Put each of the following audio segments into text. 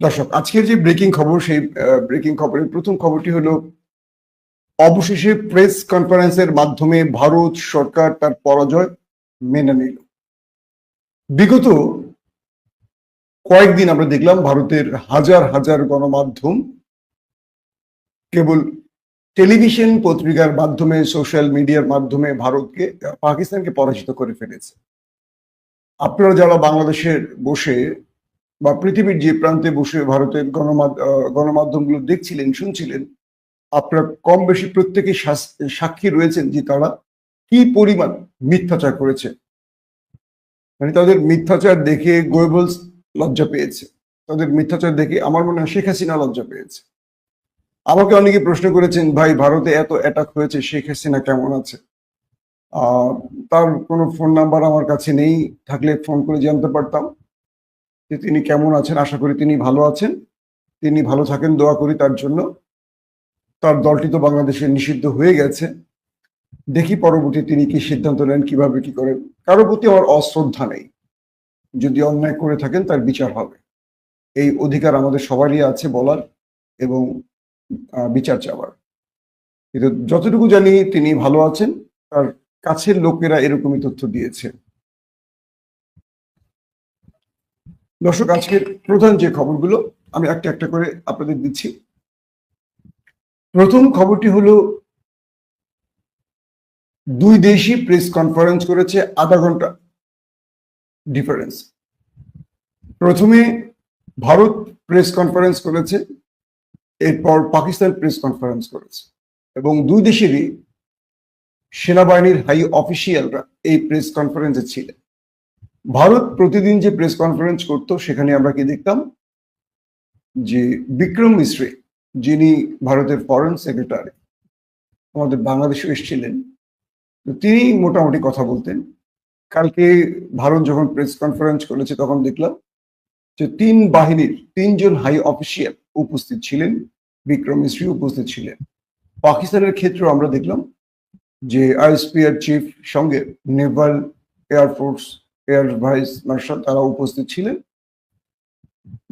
দর্শক, আজকের যে ব্রেকিং খবর, সেই ব্রেকিং খবরের প্রথম খবরটি হলো, অবশেষে প্রেস কনফারেন্সের মাধ্যমে ভারত সরকার তার পরাজয় মেনে নিল। বিগত কয়েকদিন আমরা দেখলাম ভারতের হাজার হাজার গণমাধ্যম কেবল টেলিভিশন পত্রিকার মাধ্যমে সোশ্যাল মিডিয়ার মাধ্যমে ভারতকে, পাকিস্তানকে পরাজিত করে ফেলেছে। আপনারা যারা বাংলাদেশের বসে বা পৃথিবীর যে প্রান্তে বসে ভারতের গণমাধ্যমগুলো দেখছিলেন, শুনছিলেন, আপনারা কম বেশি প্রত্যেকে সাক্ষী রয়েছেন যে তারা কি পরিমাণ মিথ্যাচার করেছে। মানে তাদের মিথ্যাচার দেখে গোয়েবলস লজ্জা পেয়েছে। তাদের মিথ্যাচার দেখে আমার মনে হয় শেখ হাসিনা লজ্জা পেয়েছে। আমাকে অনেকে প্রশ্ন করেছেন, ভাই, ভারতে এত অ্যাটাক হয়েছে, শেখ হাসিনা কেমন আছে? তার কোনো ফোন নাম্বার আমার কাছে নেই, থাকলে ফোন করে জানতে পারতাম। যে তিনি কেমন আছেন, আশা করি তিনি ভালো আছেন। তিনি ভালো থাকেন, দোয়া করি তার জন্য। তার দলটি তো বাংলাদেশে নিষিদ্ধ হয়ে গেছে। দেখি পরবর্তী তিনি কি সিদ্ধান্ত নেন, কীভাবে কি করেন। কারও প্রতি আমার অশ্রদ্ধা নেই। যদি অন্যায় করে থাকেন, তার বিচার হবে। এই অধিকার আমাদের সবারই আছে বলার এবং বিচার চাওয়ার। কিন্তু যতটুকু জানি তিনি ভালো আছেন, তার কাছের লোকেরা এরকমই তথ্য দিয়েছে দর্শক, আজকের প্রধান যে খবরগুলো, আমি একটা একটা করে আপনাদের দিচ্ছি। প্রথম খবরটি হলো, দুই দেশই প্রেস কনফারেন্স করেছে, আধা ঘণ্টা ডিফারেন্স প্রথমে ভারত প্রেস কনফারেন্স করেছে, এরপর পাকিস্তান প্রেস কনফারেন্স করেছে, এবং দুই দেশেরই সেনাবাহিনীর হাই অফিসিয়ালরা এই প্রেস কনফারেন্সে ছিলেন। ভারত প্রতিদিন যে প্রেস কনফারেন্স করত, সেখানে আমরা কি দেখতাম? যে বিক্রম মিশ্রে, যিনি ভারতের ফরেন সেক্রেটারি আমাদের বাংলাদেশে এসেছিলেন, তো তিনি মোটামুটি কথা বলতেন। কালকে ভারত যখন প্রেস কনফারেন্স করেছে, তখন দেখলাম যে তিন বাহিনীর তিনজন হাই অফিসিয়াল উপস্থিত ছিলেন, বিক্রম মিশ্রি উপস্থিত ছিলেন। পাকিস্তানের ক্ষেত্রেও আমরা দেখলাম যে আইএসপিআর চিফ সঙ্গে naval air force air vice marshal তারা উপস্থিত ছিলেন।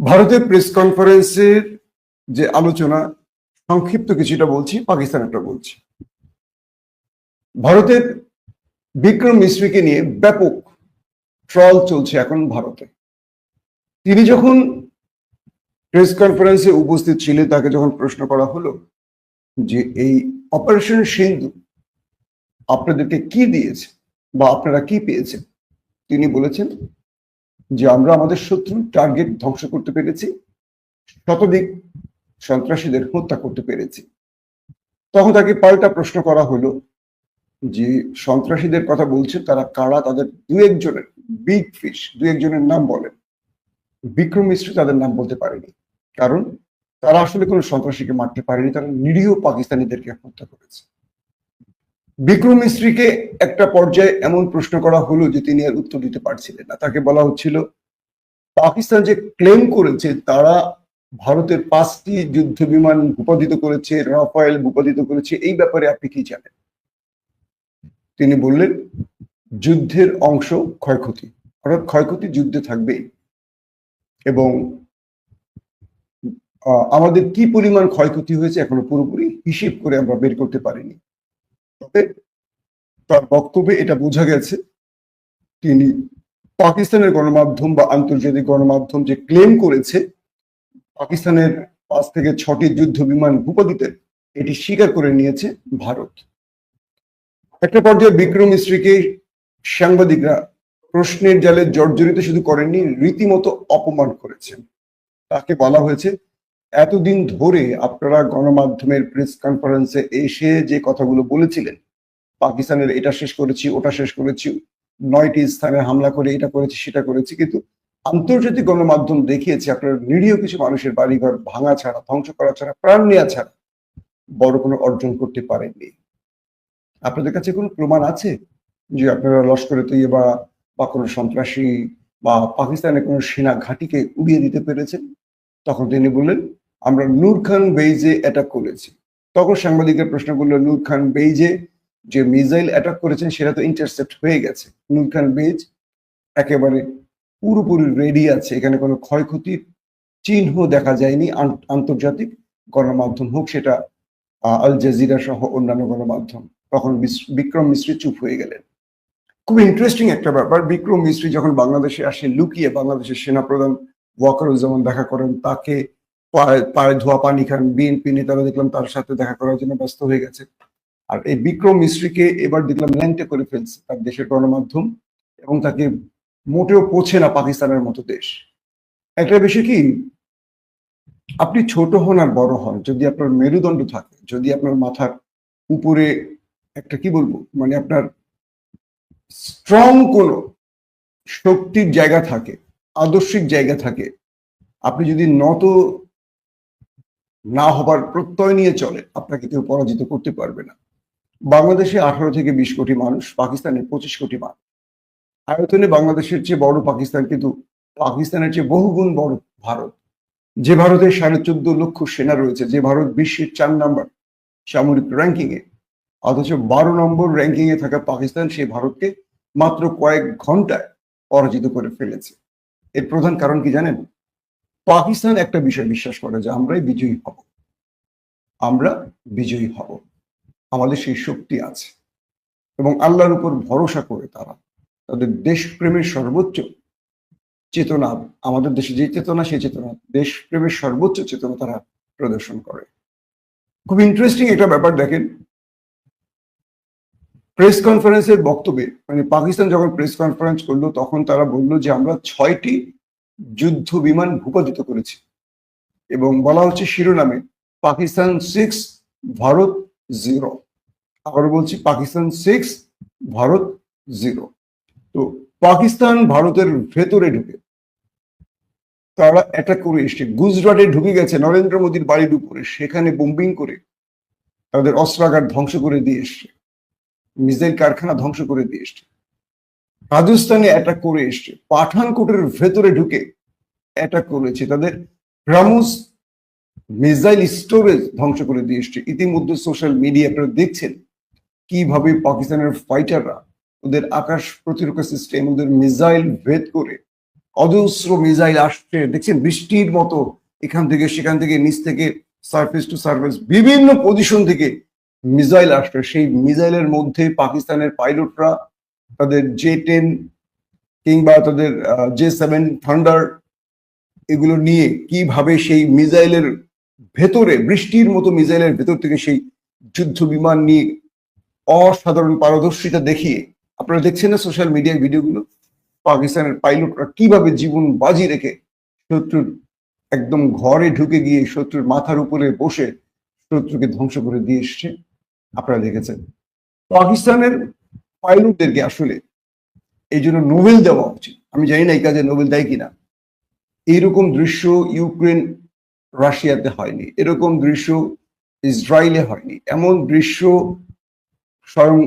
ভারতের প্রেস কনফারেন্সের যে আলোচনা, সংক্ষিপ্ত কিছুটা বলছি পাকিস্তানেরটা বলছি। ভারতের বিক্রম মিশ্রিকে নিয়ে ব্যাপক ট্রল চলছে এখন ভারতে। তিনি যখন প্রেস কনফারেন্সে উপস্থিত ছিলেন, তাকে যখন প্রশ্ন করা হলো যে, এই অপারেশন সিন্ধু আপনাদেরকে কি দিয়েছে বা আপনারা কি পেয়েছেন? তিনি বলেছেন যে আমরা আমাদের শত্রু টার্গেট ধ্বংস করতে পেরেছি শতদিক সন্ত্রাসীদের হত্যা করতে পেরেছি। তখন তাকে পাল্টা প্রশ্ন করা হলো যে সন্ত্রাসীদের কথা বলছে তারা কারা? তাদের দু একজনের বিগ ফিশ দু একজনের নাম বলেন। বিক্রম মিশ্র তাদের নাম বলতে পারেনি। কারণ তারা আসলে কোনো সন্ত্রাসীকে মারতে পারেনি, তারা নিরীহ পাকিস্তানিদেরকে হত্যা করেছে। বিক্রম মিস্ত্রিকে একটা পর্যায়ে এমন প্রশ্ন করা হলো যে তিনি আর উত্তর দিতে পারছিলেন না। তাকে বলা হচ্ছিল, পাকিস্তান যে ক্লেম করেছে, তারা ভারতের পাঁচটি যুদ্ধ বিমান ভূপাদিত করেছে, রাফায়েল ভূপাদিত করেছে, এই ব্যাপারে আপনি কি জানেন? তিনি বললেন, যুদ্ধের অংশ ক্ষয়ক্ষতি। অর্থাৎ ক্ষয়ক্ষতি যুদ্ধে থাকবেই। এবং আমাদের কি পরিমাণ ক্ষয়ক্ষতি হয়েছে এখনও পুরোপুরি হিসেব করে আমরা বের করতে পারিনি। তবে তার বক্তব্যে এটা বোঝা গেছে, তিনি পাকিস্তানের গণমাধ্যম বা আন্তর্জাতিক গণমাধ্যম যে ক্লেম করেছে, পাকিস্তানের পাঁচ থেকে ছটি যুদ্ধ বিমান ভূপাতিতে এটি স্বীকার করে নিয়েছে ভারত। একটা পর্যায়ে বিক্রম মিস্ত্রিকে সাংবাদিকরা প্রশ্নের জালে জর্জরিত শুধু করেননি, রীতিমতো অপমান করেছেন। তাকে বলা হয়েছে এতদিন ধরে আপনারা গণমাধ্যমের প্রেস কনফারেন্সে এসে যে কথাগুলো বলেছিলেন, পাকিস্তানের এটা শেষ করেছি, ওটা শেষ করেছি, নয়টি স্থানে হামলা করে এটা করেছি, সেটা করেছি, কিন্তু আন্তর্জাতিক গণমাধ্যম দেখিয়েছে আপনার নিরীহ কিছু মানুষের বাড়িঘর ভাঙা ছাড়া, ধ্বংস করা ছাড়া, প্রাণ নেওয়া ছাড়া বড় কোনো অর্জন করতে পারেননি। আপনাদের কাছে কোনো প্রমাণ আছে যে আপনারা লস্করে তৈয়বা বা কোনো সন্ত্রাসী বা পাকিস্তানের কোনো সেনা ঘাঁটিকে উড়িয়ে দিতে পেরেছেন? তখন তিনি বললেন আমরা নূর খান বেইজে অ্যাটাক করেছি। তখন সাংবাদিকের প্রশ্ন করল, নূর খান বেইজে যে মিসাইল অ্যাটাক করেছেন, সেটা তো ইন্টারসেপ্ট হয়ে গেছে। নূর খান বেইজ একেবারে পুরোপুরি রেডি আছে। এখানে কোনো ক্ষয়ক্ষতির চিহ্ন দেখা যায়নি। আন- আন্তর্জাতিক গণমাধ্যম হোক, সেটা আল জাজিরা সহ অন্যান্য গণমাধ্যম। তখন বিক্রম মিশ্রি চুপ হয়ে গেলেন। খুব ইন্টারেস্টিং একটা ব্যাপার। বিক্রম মিশ্রি যখন বাংলাদেশে আসে, লুকিয়ে বাংলাদেশের সেনাপ্রধান ওয়াকারুজ্জামান দেখা করেন, তাকে পায়ে ধোয়া পানি খান, বিএনপি নেতারা দেখলাম তার সাথে দেখা করার জন্য ব্যস্ত হয়ে গেছে। আর এই বিক্রম মিশ্রীকে এবার দেখলাম ল্যাংটে করে ফেলছে তার দেশের গণমাধ্যম এবং তাকে মোটেও পৌঁছে না পাকিস্তানের মতো দেশ। একটা বিষয় কি? আপনি ছোট হন আর বড় হন। যদি আপনার মেরুদণ্ড থাকে, যদি আপনার মাথার উপরে একটা কি বলব? মানে আপনার স্ট্রং কোনো শক্তির জায়গা থাকে, আদর্শিক জায়গা থাকে, আপনি যদি নত না হবার প্রত্যয় নিয়ে চলে, আপনাকে কেউ পরাজিত করতে পারবে না। বাংলাদেশে আঠারো থেকে বিশ কোটি মানুষ পাকিস্তানে পঁচিশ কোটি মানুষ। আয়তনে বাংলাদেশের চেয়ে বড় পাকিস্তান কিন্তু পাকিস্তানের চেয়ে বহুগুণ বড় ভারত। যে ভারতের সাড়ে চোদ্দ লক্ষ সেনা রয়েছে, যে ভারত বিশ্বের চার নাম্বার সামরিক র্যাঙ্কিং এ অথচ বারো নম্বর র্যাঙ্কিং এ থাকা পাকিস্তান সেই ভারতকে মাত্র কয়েক ঘন্টায় পরাজিত করে ফেলেছে। এর প্রধান কারণ কি জানেন? পাকিস্তান একটা বিষয় বিশ্বাস করে যে আমরাই বিজয়ী হব। আমরা বিজয়ী হব। আমাদের সেই শক্তি আছে। এবং আল্লাহর উপর ভরসা করে তারা তাদের দেশপ্রেমের সর্বোচ্চ চেতনা, আমাদের দেশে যে চেতনা, সেই চেতনা, দেশপ্রেমের সর্বোচ্চ চেতনা তারা প্রদর্শন করে। খুব ইন্টারেস্টিং একটা ব্যাপার দেখেন। প্রেস কনফারেন্সের বক্তব্যে মানে পাকিস্তান যখন প্রেস কনফারেন্স করল, তখন তারা বলল যে আমরা ছয়টি যুদ্ধ বিমান ভূপাতিত করেছে। এবং বলা হচ্ছে শিরোনামে পাকিস্তান সিক্স ভারত জিরো আবার বলছি, পাকিস্তান সিক্স ভারত জিরো তো পাকিস্তান ভারতের ভেতরে ঢুকে, তারা অ্যাটাক করে এসছে। গুজরাটে ঢুকে গেছে, নরেন্দ্র মোদীর বাড়ির উপরে। সেখানে বোম্বিং করে তাদের অস্ত্রাগার ধ্বংস করে দিয়ে এসছে। মিসাইল কারখানা ধ্বংস করে দিয়ে এসছে। রাজস্থানে অ্যাটাক করে এসছে। পাঠানকোটের ভেতরে ঢুকে অ্যাটাক করেছে। তাদের ব্রাহ্মস মিসাইল স্টোরেজ ধ্বংস করে দিয়ে এসছে। ইতিমধ্যে সোশ্যাল মিডিয়া আপনারা দেখছেন কীভাবে পাকিস্তানের ফাইটাররা ওদের আকাশ প্রতিরক্ষা সিস্টেম ওদের মিসাইল ভেদ করে অজস্র মিসাইল আসছে। দেখছেন, বৃষ্টির মতো এখান থেকে সেখান থেকে নিচ থেকে সার্ফেস টু সার্ফেস বিভিন্ন পজিশন থেকে মিসাইল আসছে। সেই মিসাইলের মধ্যে পাকিস্তানের পাইলটরা তাদের জে টেন কিংবা তাদের জে সেভেন থান্ডার এগুলো নিয়ে কীভাবে সেই মিসাইলের ভেতরে, বৃষ্টির মতো মিসাইলের ভেতর থেকে সেই যুদ্ধ বিমান নিয়ে অসাধারণ পারদর্শিতা দেখিয়ে, আপনারা দেখছেন না সোশ্যাল মিডিয়ার ভিডিওগুলো? পাকিস্তানের পাইলটরা কীভাবে জীবন বাজি রেখে শত্রুর একদম ঘরে ঢুকে গিয়ে শত্রুর মাথার উপরে বসে শত্রুকে ধ্বংস করে দিয়ে এসছে? আপনারা দেখেছেন। পাকিস্তানের পাইলটদেরকে আসলে এই জন্য নোবেল দেওয়া উচিত। আমি জানি না এই কাজে নোবেল দেয় কিনা। এইরকম দৃশ্য ইউক্রেন রাশিয়াতে হয়নি। এরকম দৃশ্য ইসরায়েলে হয়নি। এমন দৃশ্য স্বয়ং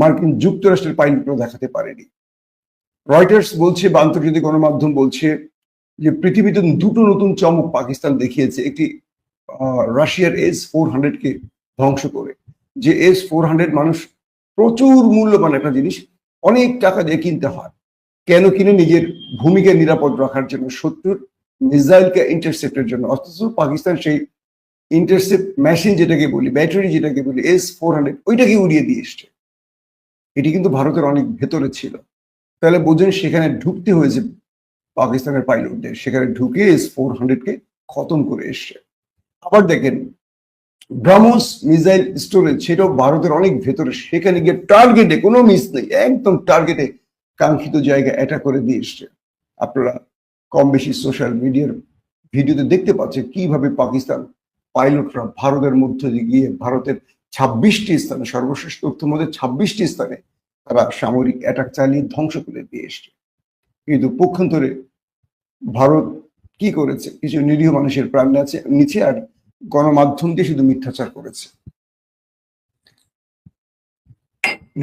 মার্কিন যুক্তরাষ্ট্রের পাইলটরা দেখাতে পারেনি। রয়টার্স বলছে বা আন্তর্জাতিক গণমাধ্যম বলছে যে পৃথিবীতে দুটো নতুন চমক পাকিস্তান দেখিয়েছে। একটি রাশিয়ার এস ফোর হান্ড্রেড কে ধ্বংস করে। যে এস ফোর হান্ড্রেড মানুষ প্রচুর মূল্যবান একটা জিনিস, অনেক টাকা দিয়ে কিনতে হয়। কেন কিনে? নিজের ভূমিকে নিরাপদ রাখার জন্য, শত্রুর মিসাইলকে ইন্টারসেপ্টের জন্য। অথচ পাকিস্তান সেই ইন্টারসেপ্ট মেশিন যেটাকে বলি ব্যাটারি যেটাকে বলি এস ফোর হান্ড্রেড ওইটাকে উড়িয়ে দিয়ে এসছে। এটি কিন্তু ভারতের অনেক ভেতরে ছিল। তাহলে বোঝেন সেখানে ঢুকতে হয়েছে পাকিস্তানের পাইলটদের। সেখানে ঢুকে এস ফোর হান্ড্রেডকে খতম করে এসছে। আবার দেখেন ব্রাহ্মস মিসাইল স্টোরেজ, সেটাও ভারতের অনেক ভেতরে। সেখানে গিয়ে টার্গেটে কোনো মিস নেই, একদম টার্গেটে কাঙ্ক্ষিত জায়গা অ্যাটাক করে দিয়ে এসছে। আপনারা কম বেশি সোশ্যাল মিডিয়ার ভিডিওতে দেখতে পাচ্ছেন কীভাবে পাকিস্তান পাইলটরা ভারতের মধ্যে গিয়ে ভারতের ছাব্বিশটি স্থানে, সর্বশেষ তথ্যের মধ্যে ছাব্বিশটি স্থানে তারা সামরিক অ্যাটাক চালিয়ে ধ্বংস করে দিয়ে এসছে। কিন্তু পক্ষান্তরে ভারত কি করেছে? কিছু নিরীহ মানুষের প্রাণ আছে, নিচে আর গণমাধ্যম দিয়ে শুধু মিথ্যাচার করেছে।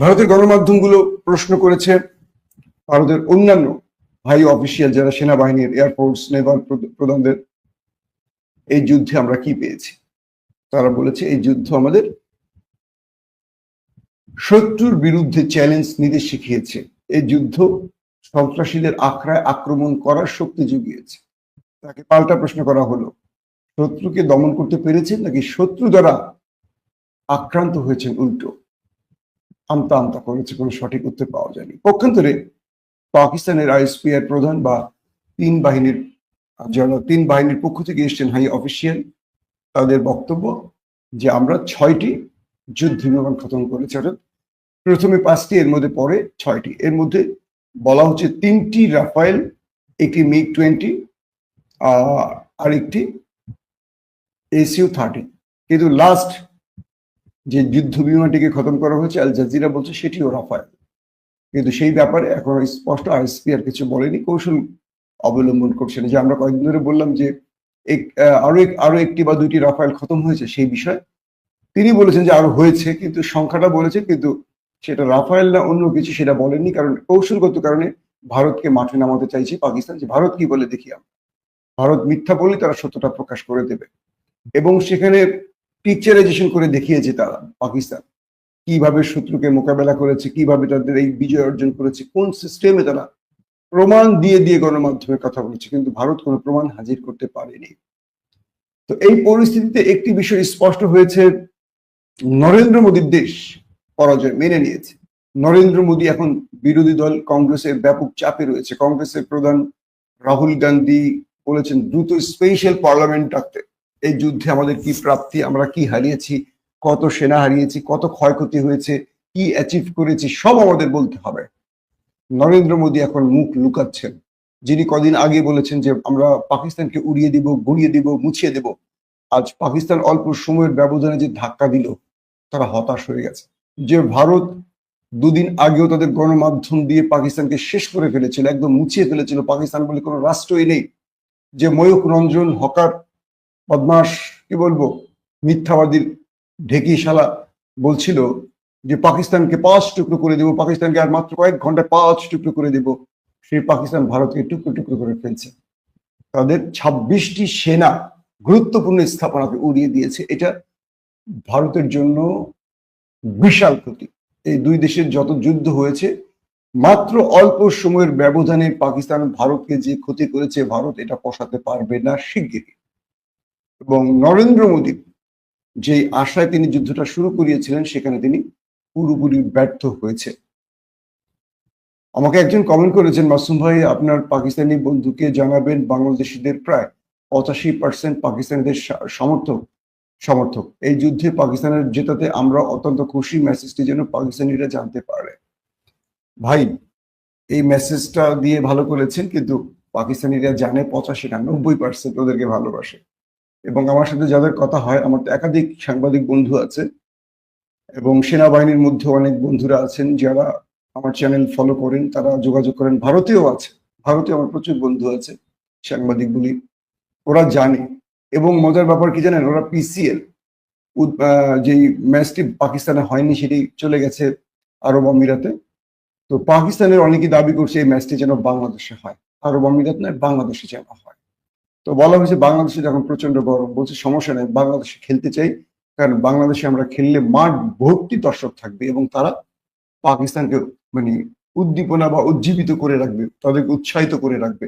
ভারতের গণমাধ্যমগুলো প্রশ্ন করেছে, ভারতের অন্যান্য ভাই অফিসিয়াল যারা সেনাবাহিনীর এয়ারফোর্স নেভাল প্রধানদের, এই যুদ্ধে আমরা কি পেয়েছি? তারা বলেছে, এই যুদ্ধ আমাদের শত্রুর বিরুদ্ধে চ্যালেঞ্জ নিতে শিখিয়েছে। এই যুদ্ধ সন্ত্রাসীদের আখড়ায় আক্রমণ করার শক্তি জুগিয়েছে। তাকে পাল্টা প্রশ্ন করা হলো শত্রুকে দমন করতে পেরেছেন নাকি শত্রু দ্বারা আক্রান্ত হয়েছেন উল্টো? আমতা আমতা করেছে, কোনো সঠিক উত্তর পাওয়া যায়নি। পক্ষান্তরে পাকিস্তানের আইএসপিআর প্রধান বা তিন বাহিনীর যারা তিন বাহিনীর পক্ষ থেকে এসছেন হাই অফিসিয়াল, তাদের বক্তব্য যে আমরা ছয়টি যুদ্ধ বিমান খতম করেছি, অর্থাৎ প্রথমে পাঁচটি, এর মধ্যে পরে ছয়টি। এর মধ্যে বলা হচ্ছে তিনটি রাফায়েল, একটি মিগ টোয়েন্টি আরেকটি এসিও থার্টি কিন্তু লাস্ট যে যুদ্ধ বিমানটিকে খতম করা হয়েছে, আল জাজিরা বলছে সেটিও রাফায়েল। কিন্তু সেই ব্যাপারে এখন স্পষ্ট আইএসপি আর কিছু বলেনি, কৌশল অবলম্বন করছেন যে আমরা কয়েকদিন ধরে বললাম যে আরও আরও একটি বা দুইটি রাফায়েল খতম হয়েছে সেই বিষয়ে। তিনি বলেছেন যে আরও হয়েছে, কিন্তু সংখ্যাটা বলেছে, কিন্তু সেটা রাফায়েল না অন্য কিছু সেটা বলেননি, কারণ কৌশলগত কারণে ভারতকে মাঠে নামাতে চাইছে পাকিস্তান। যে ভারত কি বলে দেখি আমরা। ভারত মিথ্যা বললে তারা সত্যটা প্রকাশ করে দেবে। এবং সেখানে পিকচারাইজেশন করে দেখিয়েছে তারা, পাকিস্তান। কীভাবে শত্রুকে মোকাবেলা করেছে, কীভাবে তাদের এই বিজয় অর্জন করেছে, কোন সিস্টেমে তারা প্রমাণ দিয়ে দিয়ে গণমাধ্যমে কথা বলেছে, কিন্তু ভারত কোনো প্রমাণ হাজির করতে পারেনি। তো এই পরিস্থিতিতে একটি বিষয় স্পষ্ট হয়েছে, নরেন্দ্র মোদীর দেশ পরাজয় মেনে নিয়েছে। নরেন্দ্র মোদী এখন বিরোধী দল, কংগ্রেসের ব্যাপক চাপে রয়েছে। কংগ্রেসের প্রধান রাহুল গান্ধী বলেছেন, দ্রুত স্পেশাল পার্লামেন্ট ডাকতে। এই যুদ্ধে আমাদের কি প্রাপ্তি, আমরা কি হারিয়েছি, কত সেনা হারিয়েছি, কত ক্ষয়ক্ষতি হয়েছে, কি অ্যাচিভ করেছি, সব আমাদের বলতে হবে। নরেন্দ্র মোদী এখন মুখ লুকাচ্ছেন। যিনি কদিন আগে বলেছেন যে, আমরা পাকিস্তানকে উড়িয়ে দিব, গুড়িয়ে দিব, মুছিয়ে দেব। আজ পাকিস্তান অল্প সময়ের ব্যবধানে যে ধাক্কা দিল, তারা হতাশ হয়ে গেছে। যে ভারত দুদিন আগেও তাদের গণমাধ্যম দিয়ে পাকিস্তানকে শেষ করে ফেলেছিল, একদম মুছিয়ে ফেলেছিল, পাকিস্তান বলে কোনো রাষ্ট্রই নেই। যে ময়ূক রঞ্জন হকার বদমাস কি বলব? মিথ্যাবাদীর ঢেকি শালা বলছিল যে, পাকিস্তানকে পাঁচ টুকরো করে দেবো, পাকিস্তানকে আর মাত্র কয়েক ঘন্টায় পাঁচ টুকরো করে দেবো। সেই পাকিস্তান ভারতকে টুকরো টুকরো করে ফেলছে। তাদের ছাব্বিশটি সেনা গুরুত্বপূর্ণ স্থাপনাকে উড়িয়ে দিয়েছে। এটা ভারতের জন্য বিশাল ক্ষতি। এই দুই দেশের যত যুদ্ধ হয়েছে, মাত্র অল্প সময়ের ব্যবধানে পাকিস্তান ভারতকে যে ক্ষতি করেছে, ভারত এটা পোষাতে পারবে না শিগগিরই। এবং নরেন্দ্র মোদী যে আশায় তিনি যুদ্ধটা শুরু করিয়েছিলেন, সেখানে তিনি পুরোপুরি ব্যর্থ হয়েছে। আমাকে একজন কমেন্ট করেছেন, মাসুম ভাই, আপনার পাকিস্তানি বন্ধুকে জানাবেন, বাংলাদেশিদের প্রায় পঁচাশি পার্সেন্ট পাকিস্তানিদের সমর্থক সমর্থক। এই যুদ্ধে পাকিস্তানের জেতাতে আমরা অত্যন্ত খুশি মেসেজটি যেন পাকিস্তানিরা জানতে পারে। ভাই, এই মেসেজটা দিয়ে ভালো করেছেন, কিন্তু পাকিস্তানিরা জানে পঁচাশি না নব্বই পার্সেন্ট ওদেরকে ভালোবাসে। এবং আমার সাথে যাদের কথা হয়, আমার তো একাধিক সাংবাদিক বন্ধু আছে এবং সেনাবাহিনীর মধ্যে অনেক বন্ধুরা আছেন যারা আমার চ্যানেল ফলো করেন, তারা যোগাযোগ করেন। ভারতেও আছে, ভারতে আমার প্রচুর বন্ধু আছে সাংবাদিকগুলি, ওরা জানে। এবং মজার ব্যাপার কি জানেন, ওরা পিসিএল যেই ম্যাচটি পাকিস্তানে হয়নি সেটি চলে গেছে আরব আমিরাতে। তো পাকিস্তানের অনেকেই দাবি করছে এই ম্যাচটি যেন বাংলাদেশে হয়। আরব আমিরাত নয়, বাংলাদেশে যেন হয়। তো বলা হয়েছে বাংলাদেশে যখন প্রচণ্ড গরম, বলছে সমস্যা নেই, বাংলাদেশে খেলতে চাই, কারণ বাংলাদেশে আমরা খেললে মাঠ ভর্তি দর্শক থাকবে এবং তারা পাকিস্তানকে মানে উদ্দীপনা বা উজ্জীবিত করে রাখবে, তাদেরকে উৎসাহিত করে রাখবে।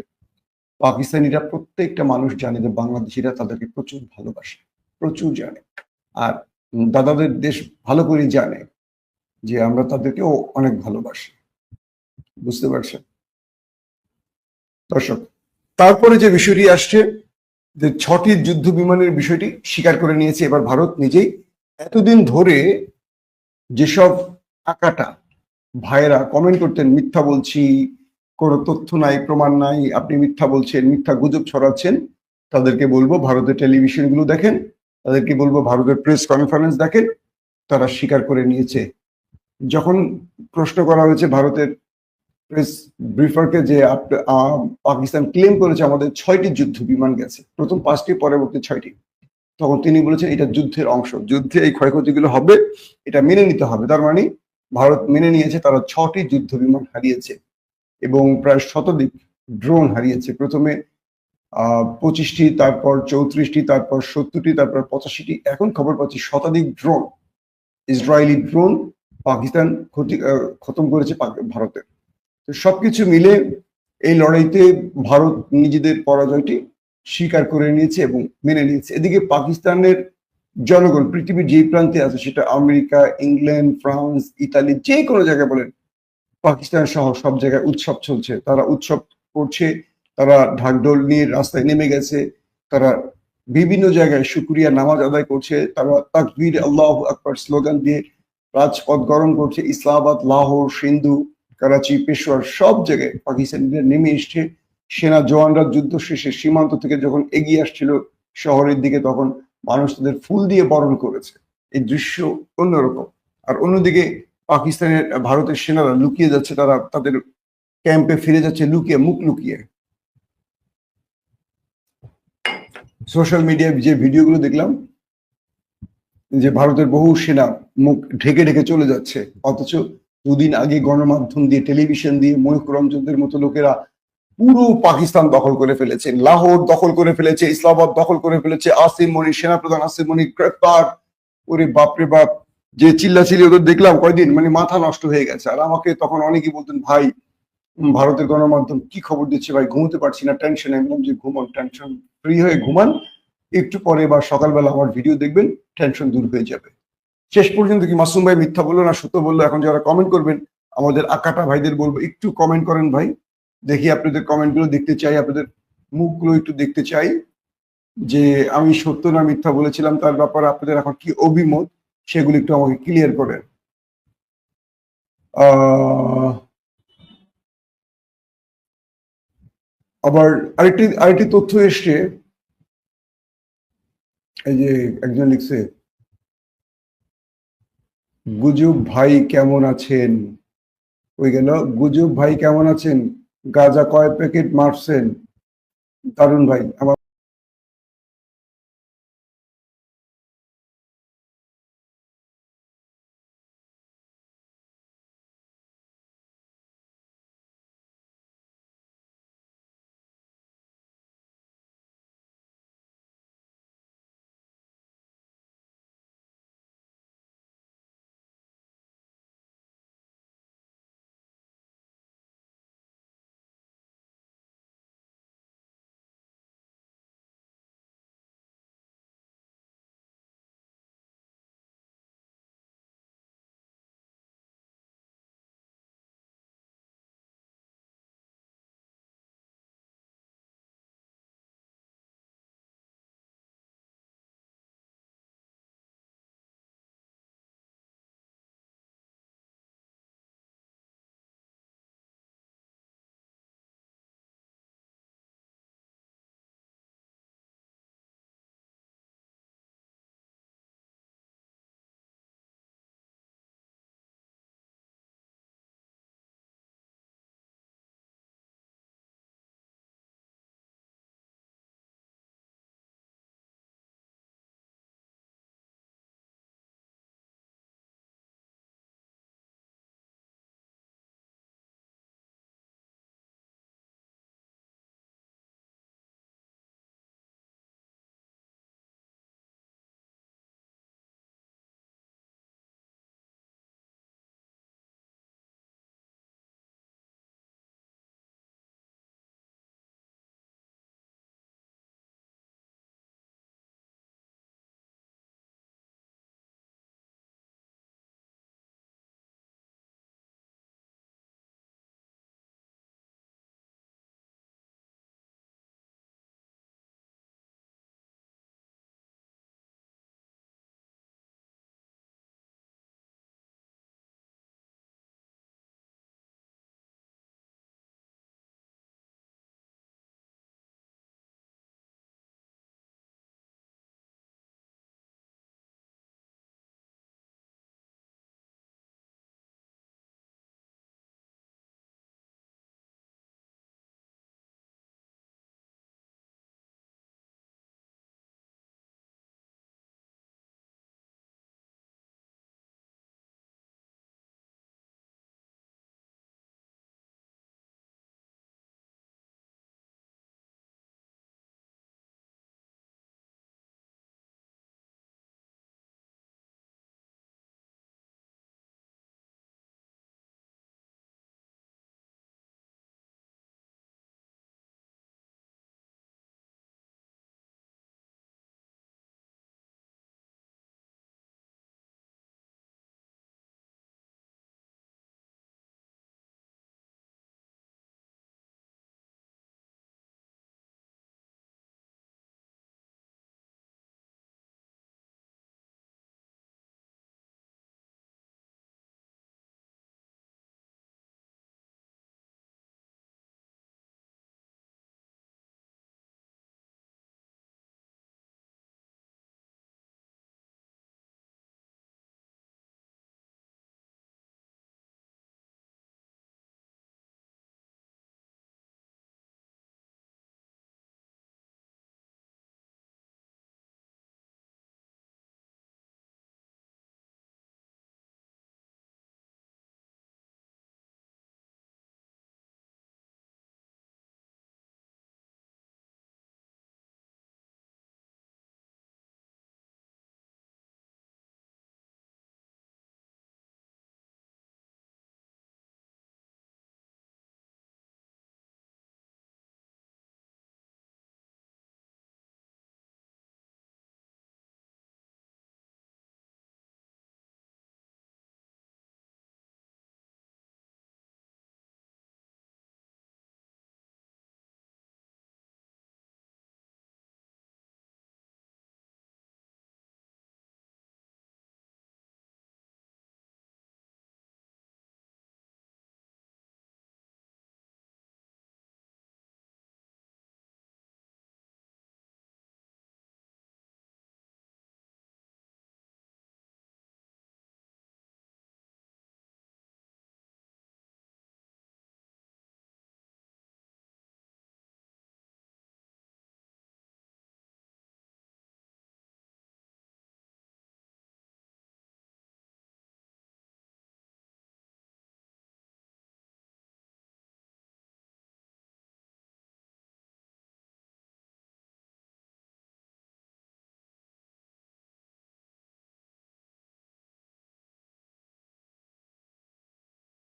পাকিস্তানিরা প্রত্যেকটা মানুষ জানে যে বাংলাদেশিরা তাদেরকে প্রচুর ভালোবাসে, প্রচুর জানে। আর দাদাদের দেশ ভালো করে জানে যে আমরা তাদেরকেও অনেক ভালোবাসি। বুঝতে পারছেন? দর্শক তারপরে যে বিষয়টি আসছে, যে ছটি যুদ্ধ বিমানের বিষয়টি স্বীকার করে নিয়েছে এবার ভারত নিজেই। এতদিন ধরে যেসব টাকাটা ভাইয়েরা কমেন্ট করতেন, মিথ্যা বলছি, কোনো তথ্য নাই, প্রমাণ নাই, আপনি মিথ্যা বলছেন, মিথ্যা গুজব ছড়াচ্ছেন, তাদেরকে বলব ভারতের টেলিভিশনগুলো দেখেন, তাদেরকে বলব ভারতের প্রেস কনফারেন্স দেখেন, তারা স্বীকার করে নিয়েছে। যখন প্রশ্ন করা হয়েছে ভারতের প্রেস ব্রিফারকে যে পাকিস্তান ক্লেম করেছে আমাদের ছয়টি যুদ্ধ বিমান গেছে। প্রথম পাঁচটি, পরবর্তী ছয়টি। তখন তিনি বলেছেন এটা যুদ্ধের অংশ। যুদ্ধে এই ক্ষয়ক্ষতিগুলো হবে, এটা মেনে নিতে হবে। তার মানে ভারত মেনে নিয়েছে, তারা ছটি যুদ্ধ বিমান হারিয়েছে এবং প্রায় শতাধিক ড্রোন হারিয়েছে। প্রথমে পঁচিশটি, তারপর চৌত্রিশটি, তারপর সত্তরটি, তারপর পঁচাশিটি। এখন খবর পাচ্ছি শতাধিক ড্রোন ইসরায়েলি ড্রোন পাকিস্তান ক্ষতি খতম করেছে ভারতের। সবকিছু মিলে এই লড়াইতে ভারত নিজেদের পরাজয়টি স্বীকার করে নিয়েছে এবং মেনে নিয়েছে। এদিকে পাকিস্তানের জনগণ, পৃথিবীর যেই প্রান্তে আছে, সেটা আমেরিকা, ইংল্যান্ড, ফ্রান্স, ইতালি, যে কোনো জায়গায় বলেন, পাকিস্তান সহ সব জায়গায় উৎসব চলছে। তারা উৎসব করছে, তারা ঢাকঢোল নিয়ে রাস্তায় নেমে গেছে, তারা বিভিন্ন জায়গায় শুক্রিয়া নামাজ আদায় করছে, তারা তাকবীর, আল্লাহ আকবর স্লোগান দিয়ে রাজপথ গরম করছে, ইসলামাবাদ, লাহোর, সিন্ধু করাচি, পেশোয়ার সব জায়গায় পাকিস্তানিরা নেমে এসছে। সেনা জওয়ানরা যুদ্ধ শেষে সীমান্ত থেকে যখন এগিয়ে আসছিল শহরের দিকে, তখন মানুষ তাদের ফুল দিয়ে বরণ করেছে। এই দৃশ্য অন্যরকম। আর অন্যদিকে পাকিস্তানের, ভারতের সেনারা লুকিয়ে যাচ্ছে, তারা তাদের ক্যাম্পে ফিরে যাচ্ছে, লুকিয়ে, মুখ লুকিয়ে। সোশ্যাল মিডিয়ায় যে ভিডিওগুলো দেখলাম, যে ভারতের বহু সেনা মুখ ঢেকে ঢেকে চলে যাচ্ছে, অথচ দুদিন আগে গণমাধ্যম দিয়ে, টেলিভিশন দিয়ে ময়ূক রঞ্জনদের মতো লোকেরা পুরো পাকিস্তান দখল করে ফেলেছে। লাহোর দখল করে ফেলেছে, ইসলামাবাদ দখল করে ফেলেছে, আসিম মনি সেনাপ্রধান আসিম মনি গ্রেপ্তার। ওরে বাপরে বাপ, যে চিল্লাচিল্লি ওদের দেখলাম কয়দিন মানে মাথা নষ্ট হয়ে গেছে। আর আমাকে তখন অনেকেই বলতেন, ভাই ভারতের গণমাধ্যম কি খবর দিচ্ছে? ভাই, ঘুমোতে পারছি না টেনশন আমি যে ঘুমান টেনশন ফ্রি হয়ে ঘুমান। একটু পরে বা সকালবেলা আমার ভিডিও দেখবেন টেনশন দূর হয়ে যাবে। শেষ পর্যন্ত কি মাসুম ভাই মিথ্যা বলল না সত্য বলল? এখন যারা কমেন্ট করবেন, আমাদের আকাটা ভাইদের বলব, একটু কমেন্ট করেন ভাই। দেখি আপনাদের কমেন্টগুলো দেখতে চাই, আপনাদের মুখগুলো একটু দেখতে চাই। যে আমি সত্য না মিথ্যা বলেছিলাম, তার ব্যাপারে আপনাদের এখন কি অভিমত, সেগুলো একটু আমাকে ক্লিয়ার করেন। আবার আরেকটি আরেকটি তথ্য এসছে। এই যে একজন লিখছে গুজব ভাই কেমন আছেন? ওই গেল গুজুব ভাই কেমন আছেন? গাজা কয় প্যাকেট মারছেন? দারুণ ভাই, আমার